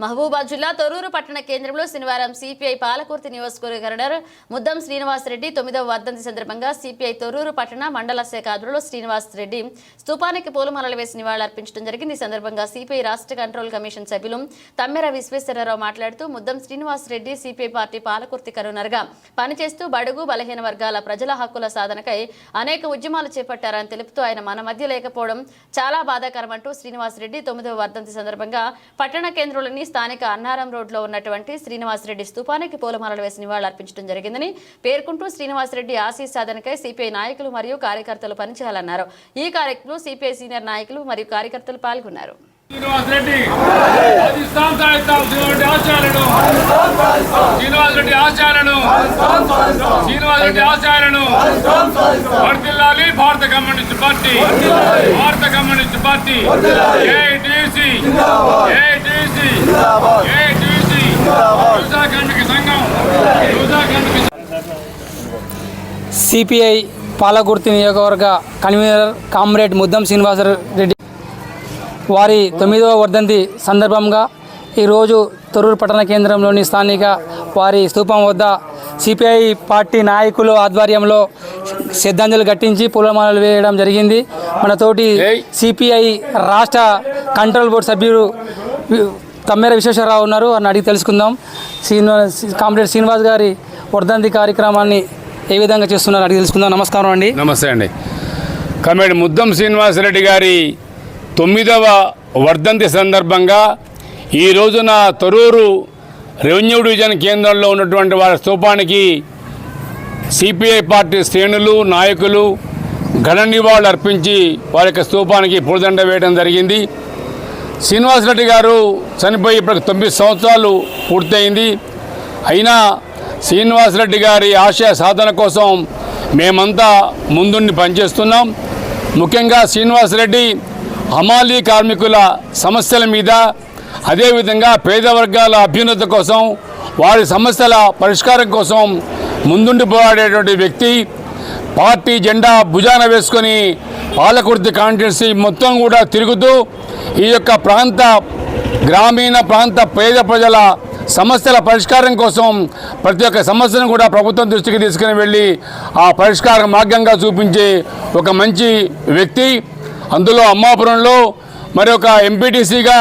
మహబూబాద్ జిల్లా తొరూరు పట్టణ కేంద్రంలో శనివారం సిపిఐ పాలకుర్తి నియోజకవర్గ గవర్నర్ ముద్దం శ్రీనివాసరెడ్డి తొమ్మిదవ వర్ధంతి సందర్భంగా సిపిఐ తొరూరు పట్టణ మండల శాఖ ఆధ్వర్యంలో శ్రీనివాసరెడ్డి స్తూపానికి పూలమాలలు వేసి నివాళులర్పించడం జరిగింది. ఈ సందర్భంగా సిపిఐ రాష్ట్ర కంట్రోల్ కమిషన్ సభ్యులు తమ్మెర విశ్వేశ్వరరావు మాట్లాడుతూ ముద్దం శ్రీనివాసరెడ్డి సిపిఐ పార్టీ పాలకుర్తి కరునర్గా పనిచేస్తూ బడుగు బలహీన వర్గాల ప్రజల హక్కుల సాధనకై అనేక ఉద్యమాలు చేపట్టారని తెలుపుతూ ఆయన మన మధ్య లేకపోవడం చాలా బాధాకరమంటూ శ్రీనివాసరెడ్డి తొమ్మిదవ వర్ధంతి సందర్భంగా పట్టణ కేంద్రంలోని స్థానిక అన్నారం రోడ్లో ఉన్నటువంటి శ్రీనివాసరెడ్డి స్తూపానికి పూలమాలలు వేసి నివాళులర్పించడం జరిగిందని పేర్కొంటూ శ్రీనివాసరెడ్డి ఆశీస్ సాధనకై సిపిఐ నాయకులు మరియు కార్యకర్తలు పనిచేయాలన్నారు. ఈ కార్యక్రమంలో సిపిఐ సీనియర్ నాయకులు మరియు కార్యకర్తలు పాల్గొన్నారు. శ్రీనివాస్ రెడ్డి పాకిస్తాన్ సాహిత్యం శ్రీనివాస్ ఆచార్యుడు. శ్రీనివాస్ రెడ్డి ఆచార్యుడు. శ్రీనివాస్ రెడ్డి ఆచార్యుడు. వర్తిల్లాలి భారత కమ్యూనిస్ట్ పార్టీ. భారత కమ్యూనిస్ట్ పార్టీ. సిపిఐ పాలకుర్తి నియోజకవర్గ కన్వీనర్ కామ్రేడ్ ముద్దం శ్రీనివాసరెడ్డి వారి తొమ్మిదవ వర్ధంతి సందర్భంగా ఈరోజు తొర్రూరు పట్టణ కేంద్రంలోని స్థానిక వారి స్తూపం వద్ద సిపిఐ పార్టీ నాయకులు ఆధ్వర్యంలో శ్రద్ధాంజలి ఘటించి పూలమాలలు వేయడం జరిగింది. మనతోటి సిపిఐ రాష్ట్ర కంట్రోల్ బోర్డు సభ్యులు తమ్మెర విశ్వేశ్వరరావు ఉన్నారు అని అడిగి తెలుసుకుందాం. శ్రీనివాస్ కామ్రేడ్ శ్రీనివాస్ గారి వర్ధంతి కార్యక్రమాన్ని ఏ విధంగా చేస్తున్నారు అడిగి తెలుసుకుందాం. నమస్కారం అండి. నమస్తే అండి. కమేడ్ ముద్దం శ్రీనివాసరెడ్డి గారి తొమ్మిదవ వర్ధంతి సందర్భంగా ఈ రోజున తొరూరు రెవెన్యూ డివిజన్ కేంద్రంలో ఉన్నటువంటి వారి స్థూపానికి సిపిఐ పార్టీ శ్రేణులు నాయకులు ఘన నివాళులు అర్పించి వారి యొక్క స్థూపానికి పూలదండ వేయడం జరిగింది. శ్రీనివాసరెడ్డి గారు చనిపోయి ఇప్పటికి తొమ్మిది సంవత్సరాలు పూర్తయింది. అయినా శ్రీనివాసరెడ్డి గారి ఆశయ సాధన కోసం మేమంతా ముందుండి పనిచేస్తున్నాం. ముఖ్యంగా శ్రీనివాసరెడ్డి హమాలీ కార్మికుల సమస్యల మీద అదేవిధంగా పేద వర్గాల అభ్యున్నత కోసం వారి సమస్యల పరిష్కారం కోసం ముందుండి పోరాడేటువంటి వ్యక్తి పార్టీ జెండా భుజాన వేసుకొని పాలకుర్తి కాన్స్టిట్యున్సీ మొత్తం కూడా తిరుగుతూ ఈ యొక్క ప్రాంత గ్రామీణ ప్రాంత పేద ప్రజల సమస్యల పరిష్కారం కోసం ప్రతి ఒక్క సమస్యను కూడా ప్రభుత్వం దృష్టికి తీసుకుని వెళ్ళి ఆ పరిష్కార మార్గంగా చూపించే ఒక మంచి వ్యక్తి. అందులో అమ్మాపురంలో మరి ఒక ఎంపీటీసీగా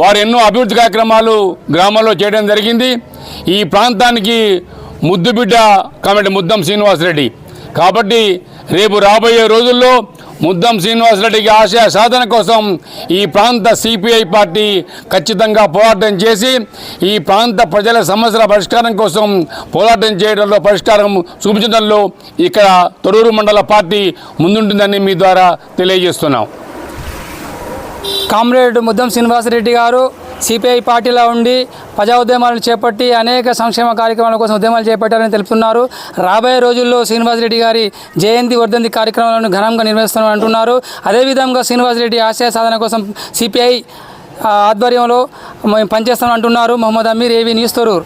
వారు ఎన్నో అభివృద్ధి కార్యక్రమాలు గ్రామంలో చేయడం జరిగింది. ఈ ప్రాంతానికి ముద్దుబిడ్డ కాబట్టి ముద్దం శ్రీనివాసరెడ్డి. కాబట్టి రేపు రాబోయే రోజుల్లో ముద్దం శ్రీనివాసరెడ్డికి ఆశయ సాధన కోసం ఈ ప్రాంత సిపిఐ పార్టీ ఖచ్చితంగా పోరాటం చేసి ఈ ప్రాంత ప్రజల సమస్యల పరిష్కారం కోసం పోరాటం చేయడంలో పరిష్కారం చూపించడంలో ఇక్కడ తొరూరు మండల పార్టీ ముందుంటుందని మీ ద్వారా తెలియజేస్తున్నాం. కామ్రేడ్ ముద్దం శ్రీనివాసరెడ్డి గారు సిపిఐ పార్టీలో ఉండి ప్రజా ఉద్యమాలను చేపట్టి అనేక సంక్షేమ కార్యక్రమాల కోసం ఉద్యమాలు చేపట్టారని తెలుపుతున్నారు. రాబోయే రోజుల్లో శ్రీనివాసరెడ్డి గారి జయంతి వర్ధంతి కార్యక్రమాలను ఘనంగా నిర్వహిస్తామని అంటున్నారు. అదేవిధంగా శ్రీనివాసరెడ్డి ఆశయ సాధన కోసం సిపిఐ ఆధ్వర్యంలో మేము పనిచేస్తామని అంటున్నారు. మొహమ్మద్ అమీర్ ఏవి న్యూస్ తొరూరు.